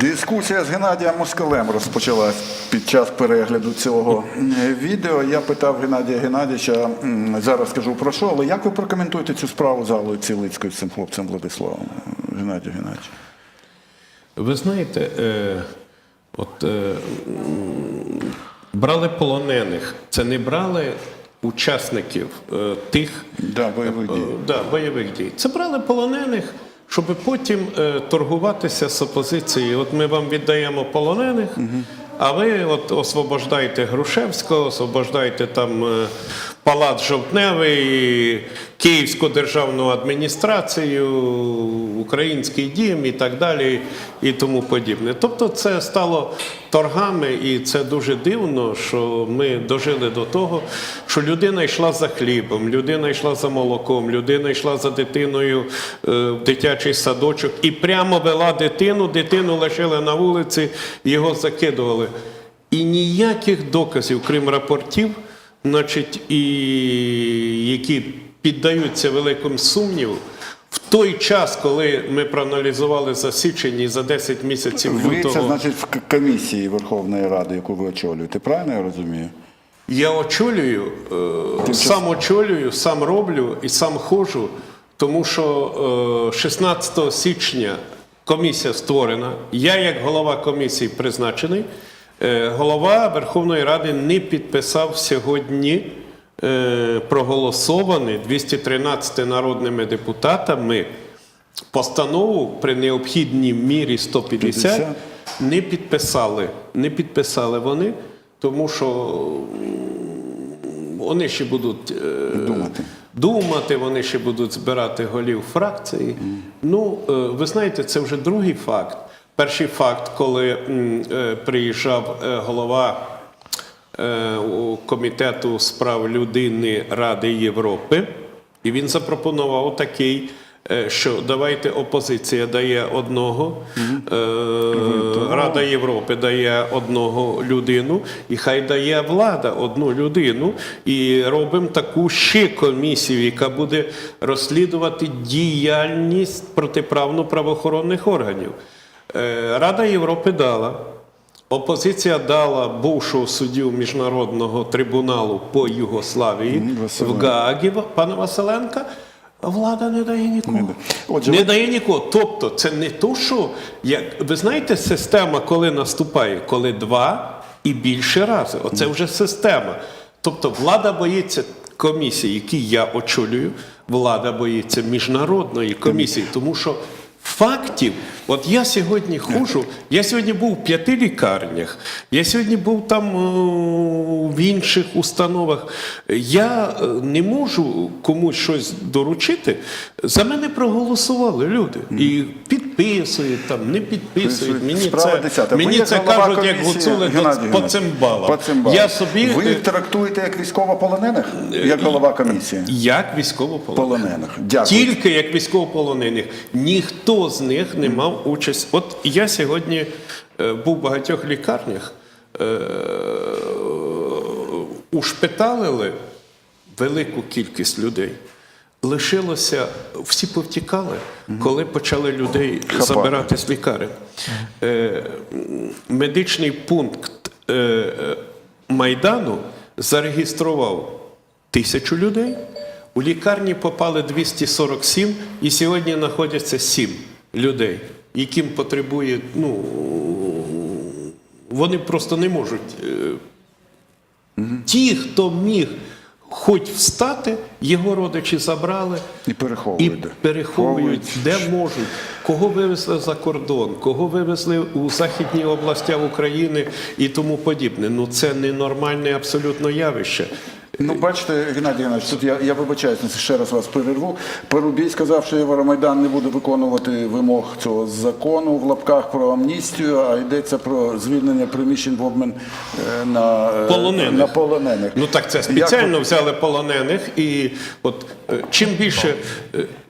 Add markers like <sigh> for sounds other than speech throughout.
Дискусія з Геннадієм Москалем розпочалась під час перегляду цього е, відео. Я питав Геннадія Геннадійовича, зараз скажу про що, але як ви прокоментуєте цю справу з Аллою Цілицькою з цим хлопцем Владиславом? Геннадій Геннадійович. Ви знаєте, е, от е, брали полонених, це не брали учасників е, тих Да, бойових дій. е, да, бойових дій. Це брали полонених, щоб потім е, торгуватися з опозицією. От ми вам віддаємо полонених, а ви от освобождаєте Грушевського, освобождаєте там е, Палац Жовтневий, Київську державну адміністрацію, Український дім і так далі, і тому подібне. Тобто це стало торгами, і це дуже дивно, що ми дожили до того, що людина йшла за хлібом, людина йшла за молоком, людина йшла за дитиною е, в дитячий садочок і прямо вела дитину, дитину лишили на вулиці, його закидували. І ніяких доказів, крім рапортів, значить, і які піддаються великому сумніву. В той час, коли ми проаналізували за січень і за 10 місяців Ви лютого, це значить в комісії Верховної Ради, яку ви очолюєте. Правильно я розумію? я очолюю, е, сам очолюю, сам роблю і сам ходжу, тому що е, 16 січня комісія створена. Я, як голова комісії, призначений. Е, Голова Верховної Ради не підписав сьогодні е, проголосований 213 народними депутатами постанову при необхідній мірі 150 не підписали. Не підписали вони, тому що вони ще будуть е, Думати. думати, вони ще будуть збирати голів фракції. Ну, е, ви знаєте, це вже другий факт. Перший факт, коли е, приїжджав е, голова е, комітету справ людини Ради Європи, і він запропонував такий. Що давайте опозиція дає одного, е, Рада Європи дає одного людину, і хай дає влада одну людину, і робимо таку ще комісію, яка буде розслідувати діяльність протиправно правоохоронних органів. Е, Рада Європи дала. Опозиція дала бувшого суддю міжнародного трибуналу по Югославії Мгм, в. Гаагі пана Василенка. Влада не дає нікого. Не дає. Отже, не дає нікого. Тобто, це не то, що як ви знаєте, система, коли наступає, коли два і більше рази. Оце вже система. Тобто, влада боїться комісії, які я очолюю, влада боїться міжнародної комісії, тому що. Фактів, от я сьогодні ходжу, я сьогодні був в п'яти лікарнях, я сьогодні був там е, в інших установах. Я е, не можу комусь щось доручити. За мене проголосували люди. І підписують там, не підписують. Мені Справа це, мені це кажуть, як гуцули по цимбалам. Я собі Ви е, їх трактуєте як військовополонених? Як голова комісії? як військовополонених. Полонених. Дякую. Тільки як військовополонених. Ніхто з них не мав участь. От я сьогодні е, був в багатьох лікарнях, е, ушпиталили велику кількість людей. Лишилося, всі повтікали, коли почали людей забирати з лікарень. Е, медичний пункт е, е, Майдану зареєстрував тисячу людей. У лікарні попали 247, і сьогодні знаходяться 7 людей, яким потребує, ну вони просто не можуть. е, Ті, хто міг хоч встати, його родичі забрали І і переховують. переховують, де можуть, кого вивезли за кордон, кого вивезли у західні області України і тому подібне. Ну це ненормальне абсолютно явище. Ну, бачите, Геннадій Геннадійович, тут я, я вибачаюсь, ще раз вас перерву. Парубій сказав, що Євромайдан не буде виконувати вимог цього закону в лапках про амністію, а йдеться про звільнення приміщень в обмін е, на, е, Полонених. на полонених. Ну так це Як спеціально взяли полонених, і от е, чим більше,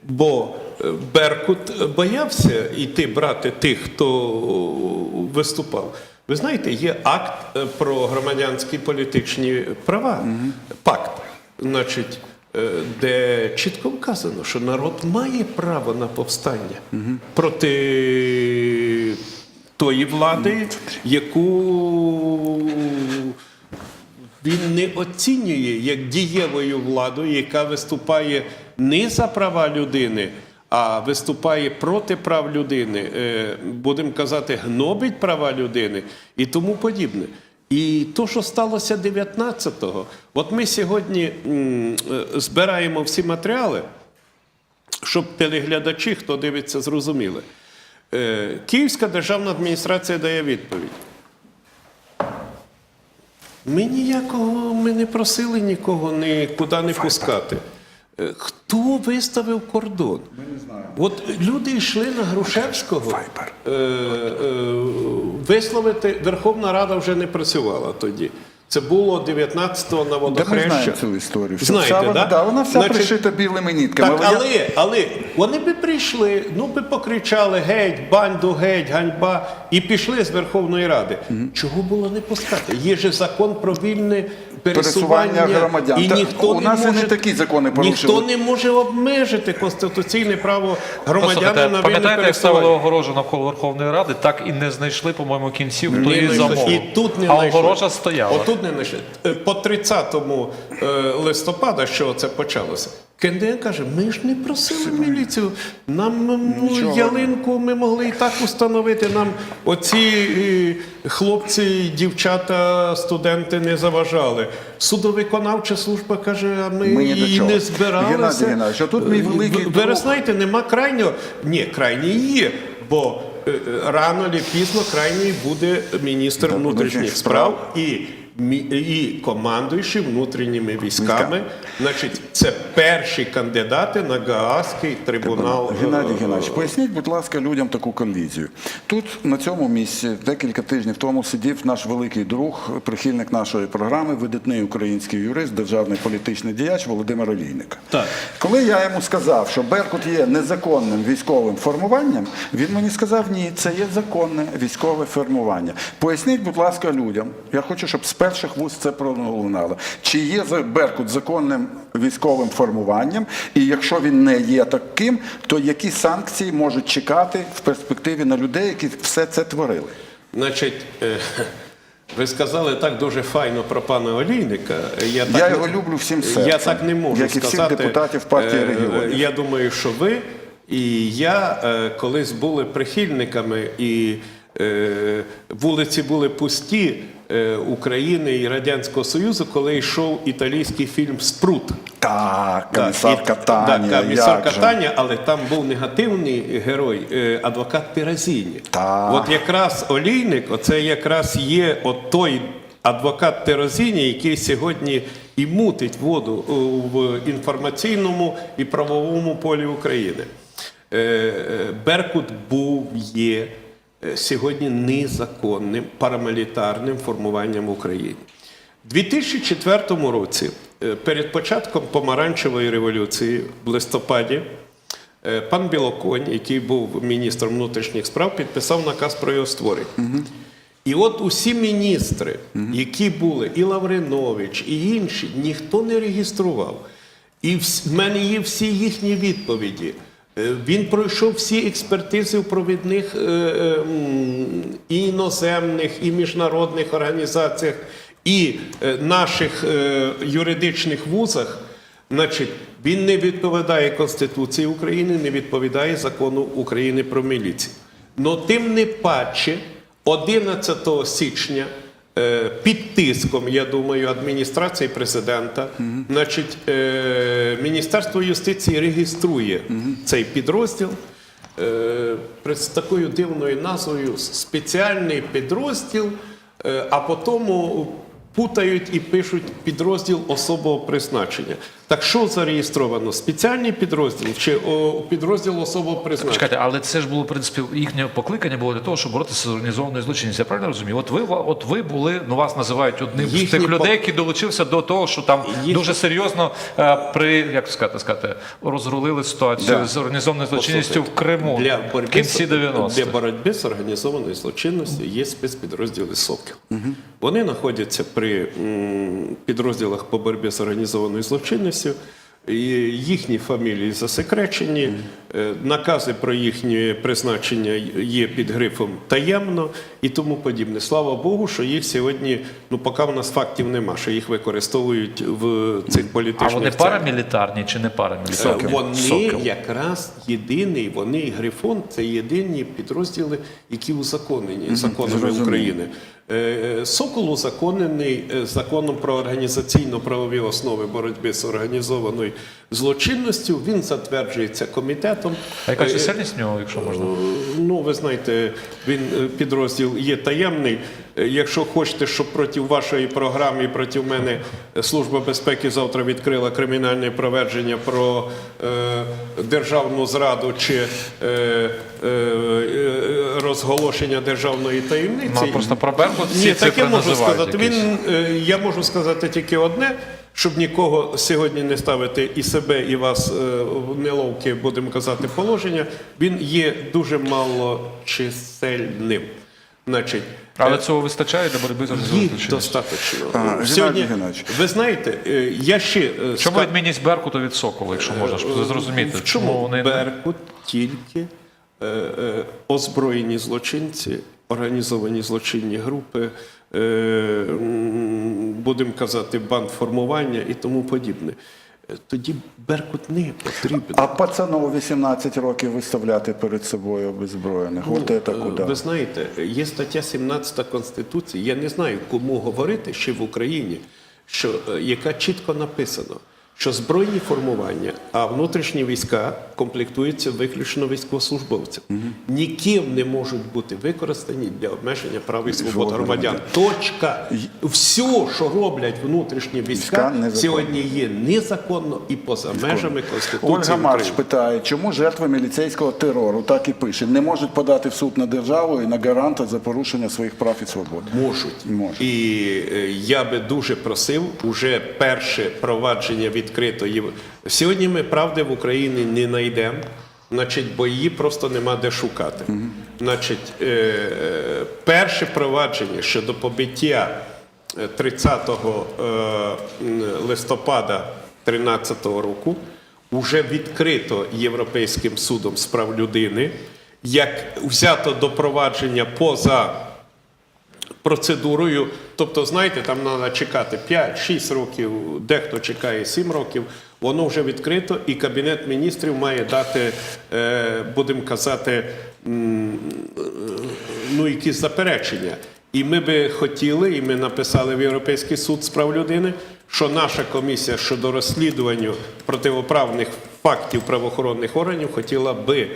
бо Беркут боявся йти брати тих, хто виступав. Ви знаєте, є акт е, про громадянські політичні права, пакт, значить, е, де чітко вказано, що народ має право на повстання проти тої влади, яку він не оцінює як дієвою владою, яка виступає не за права людини, а виступає проти прав людини, е, будемо казати, гнобить права людини і тому подібне. І то, що сталося 19-го, от ми сьогодні е, збираємо всі матеріали, щоб телеглядачі, хто дивиться, зрозуміли. Е, Київська державна адміністрація дає відповідь. Ми ніякого ми не просили нікого нікуди не пускати. Е, Хто виставив кордон? Ми не знаємо. От люди йшли на Грушевського. Е, е, висловити Верховна Рада вже не працювала тоді. Це було 19-го на Де ми водохреща. знаємо цю історію. Знаєте, вся вона, да? да, вона вся Значить, пришита білими нитками. Так, але я- але, вони би прийшли, ну би покричали геть, банду, геть, ганьба, і пішли з Верховної Ради. Чого було не пускати? Є же закон про вільне пересування, Пересування громадян. І Та ніхто у не нас і не може, такі закони ніхто порушили. не може обмежити конституційне право громадян на вільне пам'ятаєте, як ставили огорожу навколо Верховної Ради, так і не знайшли, по-моєму, кінців, хто її замовив. І тут не а знайшли. огорожа стояла. Отут не знайшли. Е, По 30 е, листопада, що це почалося, КНДР каже, ми ж не просили міліцію. Нам ну, ялинку ми могли і так установити. Нам оці е, хлопці, дівчата, студенти не заважали. Судовиконавча служба каже, а ми, Ми її не збиралися. Геннадій Геннадійович, тут мій великий Ви- Ви, знаєте, нема крайнього. Ні, крайній є, бо е, е, рано чи пізно крайній буде міністр внутрішніх справ і, і командуючий внутрішніми військами. Значить, це перші кандидати на Гаазький трибунал. Геннадій е, Геннадійович, поясніть, будь ласка, людям таку колізію. Тут на цьому місці декілька тижнів тому сидів наш великий друг, прихильник нашої програми, видатний український юрист, державний політичний діяч Володимир Олійник. Так. Коли я йому сказав, що Беркут є незаконним військовим формуванням, він мені сказав, ні, це є законне військове формування. Поясніть, будь ласка, людям. Я хочу, щоб з перших вуст це пролунало. Чи є Беркут законним військовим формуванням, і якщо він не є таким, то які санкції можуть чекати в перспективі на людей, які все це творили? Значить, е, ви сказали так дуже файно про пана Олійника. Я, так, Я не- його люблю всім серцем, Я так не можу як і всіх сказати. депутатів партії Е, регіонів. Я думаю, що ви і я е, колись були прихильниками, і вулиці були пусті України і Радянського Союзу, коли йшов італійський фільм Спрут. Так, комісар Катанія, Так, комісар же. Але там був негативний герой, е, адвокат Піразіні. Так. От якраз Олійник, оце якраз є от той адвокат Терозіні, який сьогодні і мутить воду е, в інформаційному і правовому полі України. Е, е, Беркут був, є е, сьогодні незаконним парамілітарним формуванням в Україні. У 2004 році, е, перед початком помаранчевої революції в листопаді, е, пан Білоконь, який був міністром внутрішніх справ, підписав наказ про його створення. І от усі міністри, які були, і Лавринович, і інші, ніхто не реєстрував. І в мене є всі їхні відповіді. Е, Він пройшов всі експертизи в провідних е, е, і іноземних, і міжнародних організаціях, і наших юридичних вузах. Значить, він не відповідає Конституції України, не відповідає закону України про міліцію. Но тим не паче, 11 січня під тиском, я думаю, адміністрації президента, значить, е, Міністерство юстиції реєструє цей підрозділ е, з такою дивною назвою спеціальний підрозділ, е, а потім путають і пишуть підрозділ особого призначення. Так що зареєстровано? Спеціальний підрозділ чи о, підрозділ особого призначення? Чекайте, але це ж було в принципі їхнє покликання було для того, щоб боротися з організованою злочинністю. Я правильно розумію? От ви от ви були, ну вас називають одним з тих людей, які долучився до того, що там Їхні- дуже серйозно е, при як сказати, сказати, розрулили ситуацію Да. з організованою злочинністю в Криму Для в боротьби, кінці з- 90-х. для боротьби з організованою злочинністю є спецпідрозділи Сокіл. Вони знаходяться при м, підрозділах по боротьбі з організованою злочинністю. І їхні фамілії засекречені. Е, Накази про їхнє призначення є під грифом таємно і тому подібне. Слава Богу, що їх сьогодні, ну поки в нас фактів нема, що їх використовують в цих А вони целях. парамілітарні чи не парамілітарні? Е, Вони Сокіл. якраз єдиний, вони і Грифон це єдині підрозділи, які узаконені законами. України. Е, Сокол узаконений е, законом про організаційно-правові основи боротьби з організованою злочинністю. Він затверджується комітетом. А яка Е, чисельність в нього, якщо можна? Ну, ви знаєте, він е, підрозділ є таємний. Е, Якщо хочете, щоб проти вашої програми і проти мене Служба безпеки завтра відкрила кримінальне провадження про е, державну зраду чи е, е, е, розголошення державної таємниці. Ну, просто про Беркут всі Ні, так я можу сказати. якісь. Він, е, я можу сказати тільки одне, щоб нікого сьогодні не ставити і себе, і вас е, в неловке, будемо казати, положення. Він є дуже малочисельним. Значить, Але цього вистачає для боротьби з їх організованою достатньо. А, Сьогодні, Геннадійович. ви знаєте, е, я ще е, Чому відмінність Беркуту від Сокола, якщо можна щоб зрозуміти? чому вони Беркут тільки е, е, озброєні злочинці, організовані злочинні групи, е, будемо казати, бандформування і тому подібне. Е, Тоді Беркут не потрібен. А пацанов 18 років виставляти перед собою обезброєних. От це куди. Ви знаєте, є стаття 17 Конституції. Я не знаю, кому говорити ще в Україні, що, е, яка чітко написано, що збройні формування, а внутрішні війська комплектуються виключно військовослужбовцями. Ніким не можуть бути використані для обмеження прав і свобод громадян. Точка. Все, що роблять внутрішні Війська війська, сьогодні є незаконно і поза межами Конституції Ольга Марш питає, чому жертви міліцейського терору, так і пише, не можуть подати в суд на державу і на гаранта за порушення своїх прав і свобод. Можуть. Можуть. І е, я би дуже просив, уже перше провадження відкрито. Сьогодні ми правди в Україні не знайдемо, значить, бо її просто нема де шукати. Значить, е, е, перше провадження щодо побиття е, 30 е, листопада 2013 року вже відкрито Європейським судом з прав людини, як взято до провадження поза процедурою. Тобто, знаєте, там треба чекати 5-6 років, дехто чекає 7 років. Воно вже відкрито, і Кабінет міністрів має дати, е, будемо казати, ну, якісь заперечення. І ми би хотіли, і ми написали в Європейський суд з прав людини, що наша комісія щодо розслідування противоправних фактів правоохоронних органів хотіла би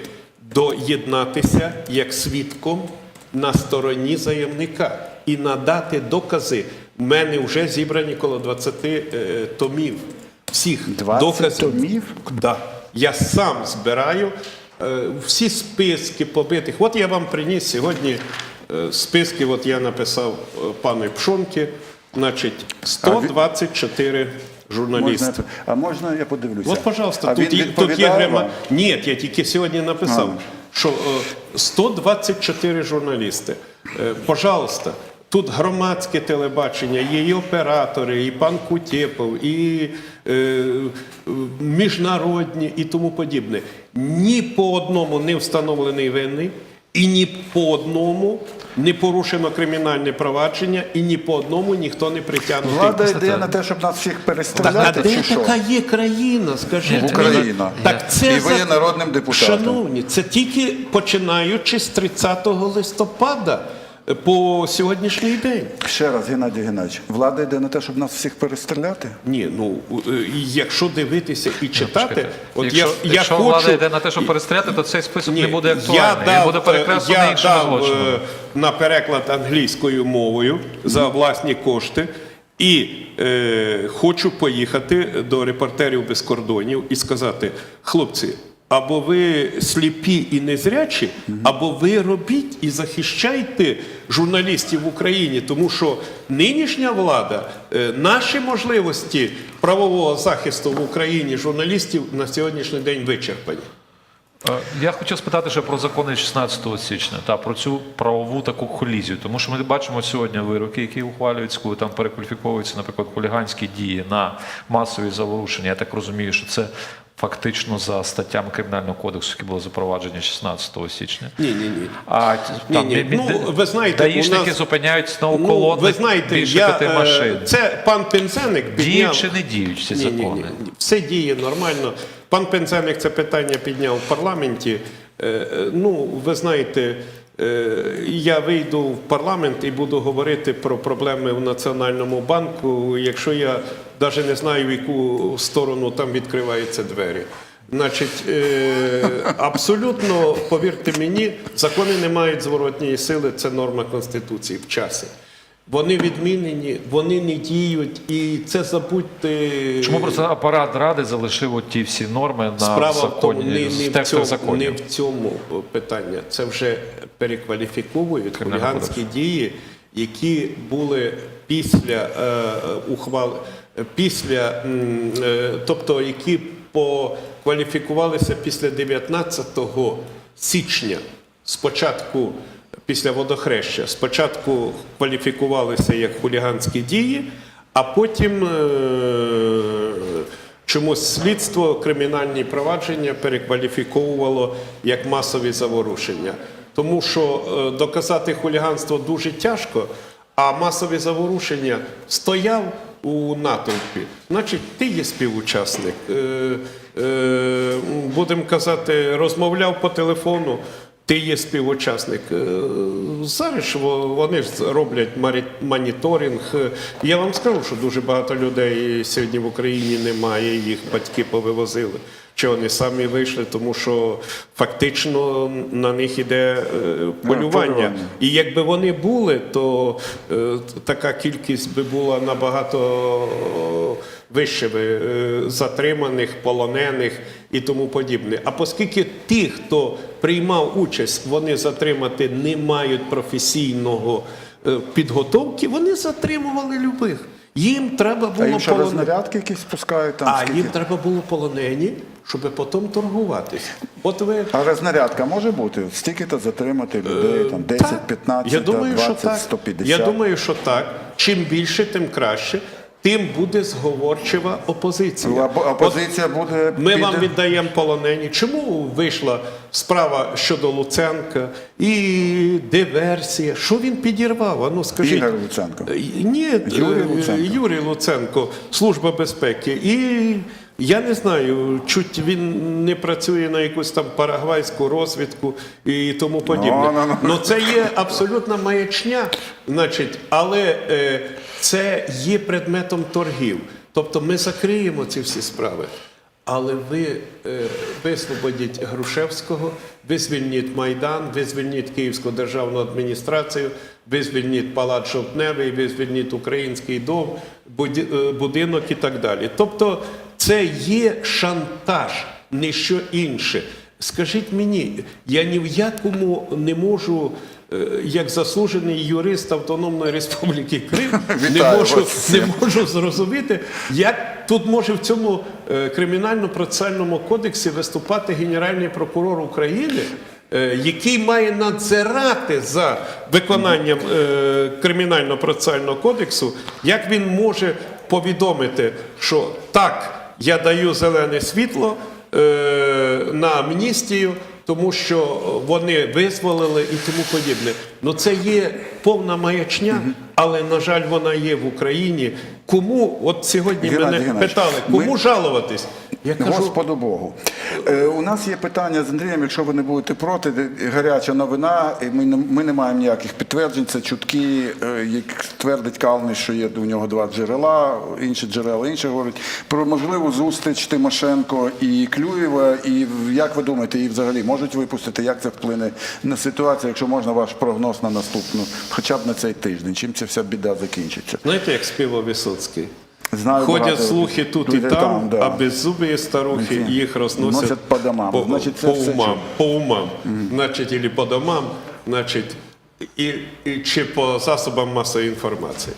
доєднатися як свідком на стороні заявника і надати докази. У мене вже зібрані коло 20 е, томів всіх 20 доказів. томів? Да. Я сам збираю е, всі списки побитих. От я вам приніс сьогодні е, списки, от я написав е, пану Пшонки, значить, 124 журналісти. Можна, а можна я подивлюся? От, пожалуйста, а тут, він є, тут є відповідає вам? Ні, я тільки сьогодні написав, що е, 124 журналісти. Е, Пожалуйста, тут громадське телебачення, є і оператори, і пан Кутєпов, і е, міжнародні і тому подібне. Ні по одному не встановлений винний. І ні по одному не порушено кримінальне провадження, і ні по одному ніхто не притягнутий. Влада йде на те, щоб нас всіх А де чи що? така є країна, скажіть? Україна. Так це І ви є за- народним депутатом. Шановні, це тільки починаючи з 30 листопада по сьогоднішній день. Ще раз, Геннадій Геннадійович, влада йде на те, щоб нас всіх перестріляти? Ні, ну е, якщо дивитися і читати, от якщо, я, я хочу, влада йде на те, щоб перестріляти, то цей список Ні, не буде я дав, Він буде перекреслений я іншими злочинами. е, на переклад англійською мовою за власні кошти. І е, хочу поїхати до репортерів без кордонів і сказати: хлопці, або ви сліпі і незрячі, або ви робіть і захищайте журналістів в Україні, тому що нинішня влада, е, наші можливості правового захисту в Україні журналістів на сьогоднішній день вичерпані. Е, Я хотів спитати ще про закони 16 січня та про цю правову таку колізію, тому що ми бачимо сьогодні вироки, які ухвалюються, коли там перекваліфіковуються, наприклад, хуліганські дії на масові заворушення. Я так розумію, що це фактично за статтями Кримінального кодексу, які були запроваджені 16 січня. Ні, ні, ні. А там ні. бі- Ну, ви знаєте, даїшники нас- зупиняють на Ну, ви знаєте, більше я, п'яти е, машин. це пан Пензеник підняв... Діють чи не діють ці Ні, ні, закони? ні, ні. Все діє нормально. Пан Пензеник це питання підняв в парламенті. Е, е, Ну, ви знаєте, е, я вийду в парламент і буду говорити про проблеми в Національному банку, якщо я навіть не знаю, в яку сторону там відкриваються двері. Значить, абсолютно, повірте мені, закони не мають зворотньої сили, це норма Конституції в часі. Вони відмінені, вони не діють, і це забудьте. Чому просто апарат ради залишив от ті всі норми на Справа законі, не, в не, в цьому, законів? не в цьому питання. Це вже перекваліфіковують хуліганські дії, які були після е, ухвал, після, е, тобто які покваліфікувалися після 19 січня. Спочатку після водохреща, спочатку кваліфікувалися як хуліганські дії, а потім. Е, Чомусь слідство кримінальні провадження перекваліфіковувало як масові заворушення. Тому що е, доказати хуліганство дуже тяжко, а масові заворушення стояв у натовпі. Значить, ти є співучасник. Е, будемо казати, розмовляв по телефону. Ти є співучасник. Е, Зараз вони ж роблять моніторинг. Я вам скажу, що дуже багато людей сьогодні в Україні немає, їх батьки повивозили. Чи вони самі вийшли, тому що фактично на них іде е, полювання. І якби вони були, то е, така кількість би була набагато вище би, затриманих, полонених і тому подібне. А оскільки ті, хто приймав участь, вони затримати не мають професійного е, підготовки, вони затримували любих. Їм треба А було їм що, полонити. рознарядки якісь спускають там? А скільки? їм треба було полонені, щоб потім торгуватись. От ви А рознарядка може бути? Стільки-то затримати людей, там 10, Е, 15, я думаю, 20, що так. 150. Я думаю, що так. Чим більше, тим краще. Тим буде зговорчива опозиція. Ну, Опо- Опозиція буде... Ми вам віддаємо полонені. Чому вийшла справа щодо Луценка і диверсія? Що він підірвав? Ану, скажіть. Ігор Луценко. Е, Ні, Юрій е, Луценко. Юрій Луценко, Служба безпеки. І я не знаю, чуть він не працює на якусь там парагвайську розвідку і тому подібне. Ну, ну, ну. Ну це є абсолютна маячня, значить, але е, це є предметом торгів. Тобто ми закриємо ці всі справи. Але ви е, висвободіть Грушевського, ви звільніть Майдан, ви звільніть Київську державну адміністрацію, ви звільніть Палац Жовтневий, ви звільніть Український дом, е, будинок і так далі. Тобто це є шантаж, не що інше. Скажіть мені, я ні в якому не можу, як заслужений юрист Автономної Республіки <laughs> Крим, не можу, не можу зрозуміти, як тут може в цьому е, кримінально-процесуальному кодексі виступати Генеральний прокурор України, е, який має надзирати за виконанням е, кримінально-процесуального кодексу, як він може повідомити, що так, я даю зелене світло е, на амністію, тому що вони визволили і тому подібне. Ну це є повна маячня, але на жаль, вона є в Україні. Кому от сьогодні Геннадій мене Геннадійович, питали, ми- кому жалуватись? Я кажу, Господу Богу. Е, у нас є питання з Андрієм, якщо ви не будете проти, де- гаряча новина, і ми не, ми не маємо ніяких підтверджень, це чутки, е, як твердить Калниш, що є у нього два джерела, інші джерела, інші говорять, про можливу зустріч Тимошенко і Клюєва, і в- як ви думаєте, і взагалі можуть випустити, як це вплине на ситуацію, якщо можна ваш прогноз на наступну, хоча б на цей тиждень, чим ця вся біда закінчиться? знаєте, як співав Висоцький? Знаю, Ходять багато слухи тут і людей там, да. а беззубі старухи їх розносять носять по домам. по, Значить, це по все умам, по умам. Значить, і по домам, значить, і, і, чи по засобам масової інформації.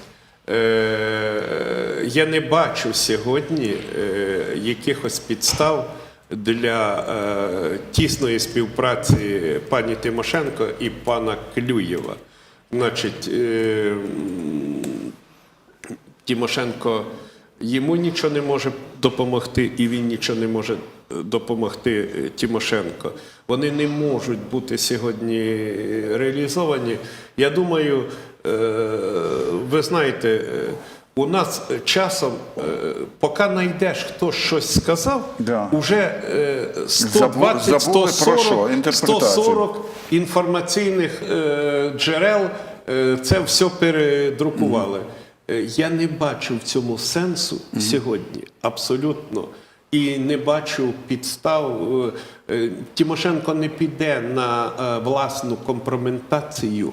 Е, я не бачу сьогодні е, якихось підстав для е, тісної співпраці пані Тимошенко і пана Клюєва. Значить, е, Тимошенко йому нічого не може допомогти, і він нічого не може допомогти е, Тимошенко. Вони не можуть бути сьогодні е, реалізовані. Я думаю, е, ви знаєте, е, у нас часом, е, поки знайдеш, хто щось сказав, Да. уже е, 120, забули 140, 140 інформаційних е, джерел е, це все передрукували. Е, Я не бачу в цьому сенсу сьогодні абсолютно. І не бачу підстав. е, е, Тимошенко не піде на е, власну компроментацію.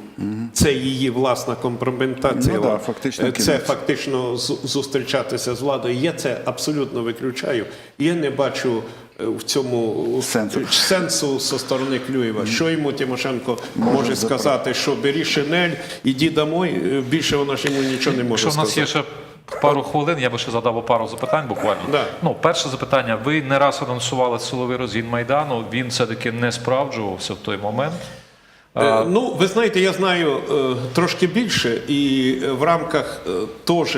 Це її власна компроментація. Ну да, фактично Це кінець. фактично зустрічатися з владою. Я це абсолютно виключаю. Я не бачу в цьому Сенсу. сенсу зі сторони Клюєва. Що йому Тимошенко може, запро- сказати, що бери шинель, іди домой. Більше вона ж йому нічого не може Якщо в нас сказати. є ще пару хвилин, я би ще задав пару запитань буквально. Да. Ну, перше запитання. Ви не раз анонсували силовий розгін Майдану. Він все-таки не справджувався в той момент. Е, Ну, ви знаєте, я знаю е, трошки більше, і в рамках е, теж.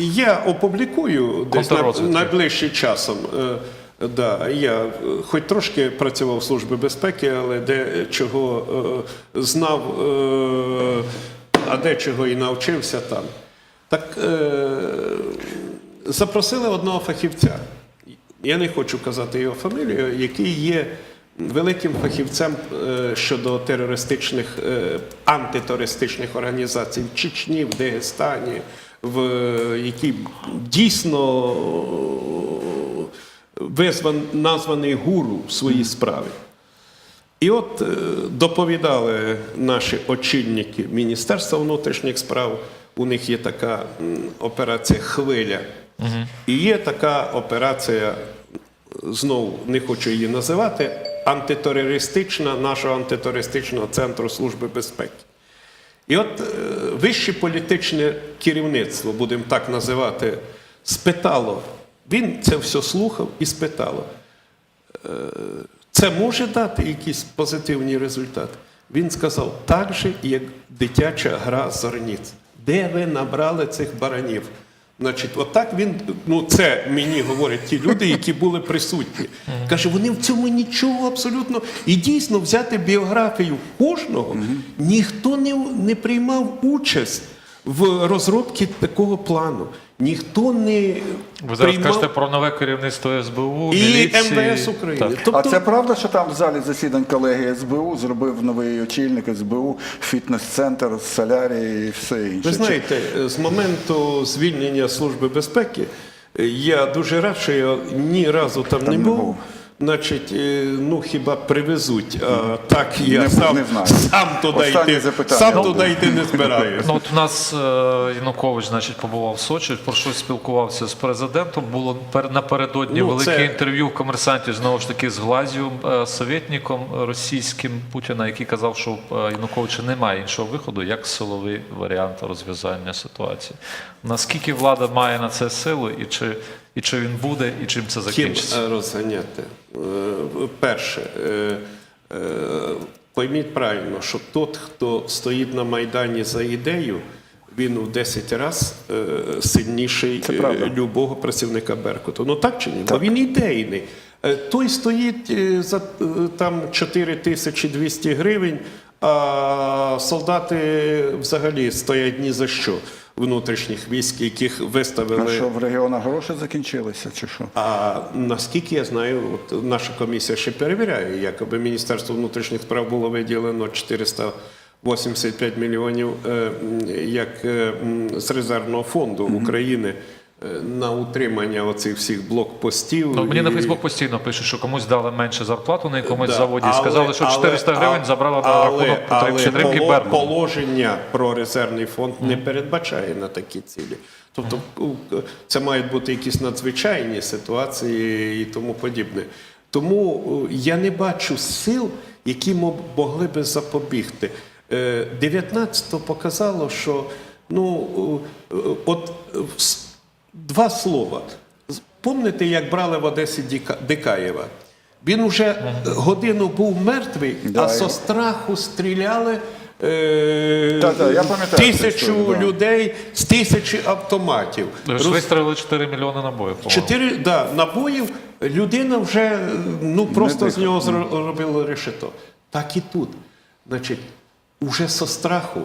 Я опублікую десь на, найближчим часом. Е, да, я хоч трошки працював в Службі безпеки, але де чого е, знав, е, а де чого і навчився там. Так е, запросили одного фахівця. Я не хочу казати його фамілію, який є великим фахівцем е, щодо терористичних, е, антитерористичних організацій в Чечні, в Дагестані, в які дійсно е, визван, названий гуру в своїй справі. І от е, доповідали наші очільники Міністерства внутрішніх справ. У них є така операція Хвиля. І є така операція, знову не хочу її називати, антитерористична нашого антитерористичного центру Служби безпеки. І от е, вище політичне керівництво, будемо так називати, спитало, він це все слухав і спитало, е, це може дати якісь позитивні результати? Він сказав, так же, як дитяча гра зорниць. Де ви набрали цих баранів? Значить, отак він, ну це мені говорять ті люди, які були присутні. Каже, вони в цьому нічого абсолютно. І дійсно взяти біографію кожного, ніхто не, не приймав участь в розробці такого плану. Ніхто не Ви зараз приймав... кажете про нове керівництво СБУ, і міліції. МВС України. Так. Тобто, А це правда, що там в залі засідань колеги СБУ зробив новий очільник СБУ, фітнес-центр, солярій і все інше? Ви знаєте, з моменту звільнення Служби безпеки я дуже рад, що я ні разу там, не не був. був. Значить, е, ну хіба привезуть, а так я Не- сам, не знаю. сам туди йти, запитання сам буде. туди йти не збираюся. Ну, от у нас е, Янукович, значить, побував в Сочі, про щось спілкувався з президентом. Було пер- напередодні Ну, велике це- інтерв'ю в комерсанті знову ж таки з Глазієм, е, советником російським Путіна, який казав, що Януковича немає іншого виходу, як силовий варіант розв'язання ситуації. Наскільки влада має на це силу, і чи, і чи він буде, і чим це закінчиться? е, розганяти? Е, Перше, е, пойміть правильно, що тот, хто стоїть на Майдані за ідею, він в 10 разів сильніший любого працівника Беркуту. Ну так чи ні? Бо він ідейний. Той стоїть за там 4200 гривень, а солдати взагалі стоять ні за що внутрішніх військ, яких виставили. А що в регіонах гроші закінчилися, чи що? А наскільки я знаю, от наша комісія ще перевіряє, якоби Міністерство внутрішніх справ було виділено 485 мільйонів е, як е, з резервного фонду України на утримання оцих всіх блокпостів. Ну, мені на Фейсбук постійно пишуть, що комусь дали менше зарплату на якомусь Да, заводі. але- Сказали, що 400 але- гривень забрала на рахунок підтримки поло- Беркуту. Положення про резервний фонд не передбачає на такі цілі. Тобто у- це мають бути якісь надзвичайні ситуації і тому подібне. Тому е, я не бачу сил, які мо- могли би запобігти. Е, 19 показало, що ну е, е, от е, два слова. Помните, як брали в Одесі Діка- Дикаєва? Він уже годину був мертвий, Да, а со страху стріляли е, Так, так, я пам'ятаю тисячу історію, да. людей з тисячі автоматів. Ви Роз- вистрілили 4 мільйони набоїв, по-моєму. Чотири да, набоїв. Людина вже е, ну просто з нього зробила решето. Так і тут. Значить, уже со страху,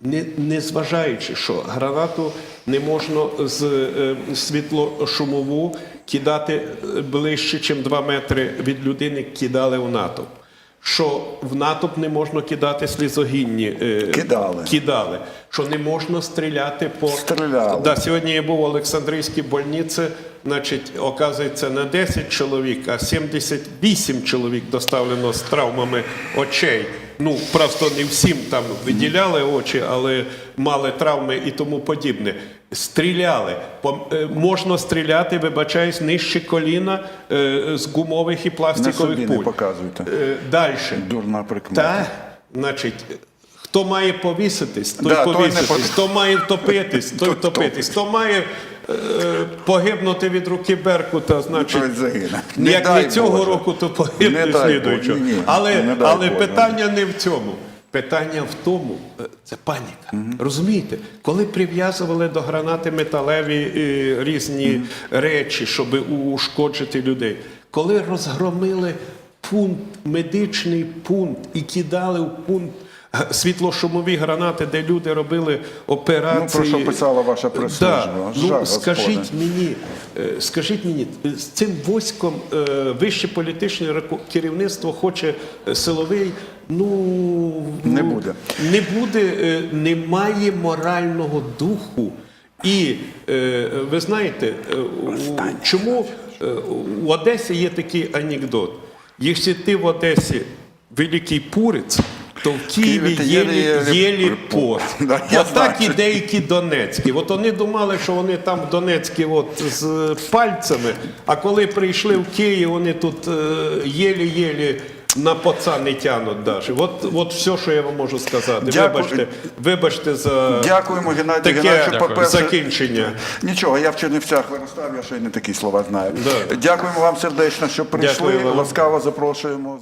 не, не зважаючи, що гранату не можна з е, світлошумову кидати е, ближче, ніж 2 метри від людини, кидали в натовп. Що в натовп не можна кидати слізогінні. е, Кидали. кидали. Що не можна стріляти по Стріляли. Да, сьогодні я був в Олександрійській больниці, значить, оказується, не 10 чоловік, а 78 чоловік доставлено з травмами очей. Ну, просто не всім там виділяли очі, але мали травми і тому подібне. Стріляли. Е, Можна стріляти, вибачаюсь, нижче коліна е, з гумових і На пластикових собі пуль. не показуйте. Далі. Дурна прикмета. Та, значить, хто має повіситись, той Да, той не хто має втопитись, <laughs> той втопитись, хто має е, погибнути від руки Беркута, значить. Не як не цього Боже. року, то Не погибне дай слідуючого. Ні, ні, Але, не але Боже. питання не в цьому. Питання в тому, е, це паніка. Розумієте, коли прив'язували до гранати металеві е, різні речі, щоб ушкоджити людей, коли розгромили пункт, медичний пункт і кидали в пункт світлошумові гранати, де люди робили операції. Ну, про що писала ваша прес-служба. Да. Жаль, Ну, скажіть Господи. мені, е, скажіть мені, з цим військом е, вище політичне керівництво хоче е, силовий. Ну Не буде. Не буде, немає морального духу. І ви знаєте, чому у Одесі є такий анекдот. Якщо ти в Одесі великий пурець, то в Києві єлі, пост. <laughs> Да, От так знаю. і деякі Донецькі. От вони думали, що вони там в Донецькі от з пальцями, а коли прийшли в Київ, вони тут е, єлі-єлі на поца не тянуть навіть. От, от все, що я вам можу сказати. Дякую. Вибачте, вибачте за Дякуємо, Геннадій таке Геннадійовичу. По-перше, закінчення. Нічого, я в Чернівцях виростав, я ще й не такі слова знаю. Да. Дякуємо вам сердечно, що прийшли. Вам. Ласкаво запрошуємо.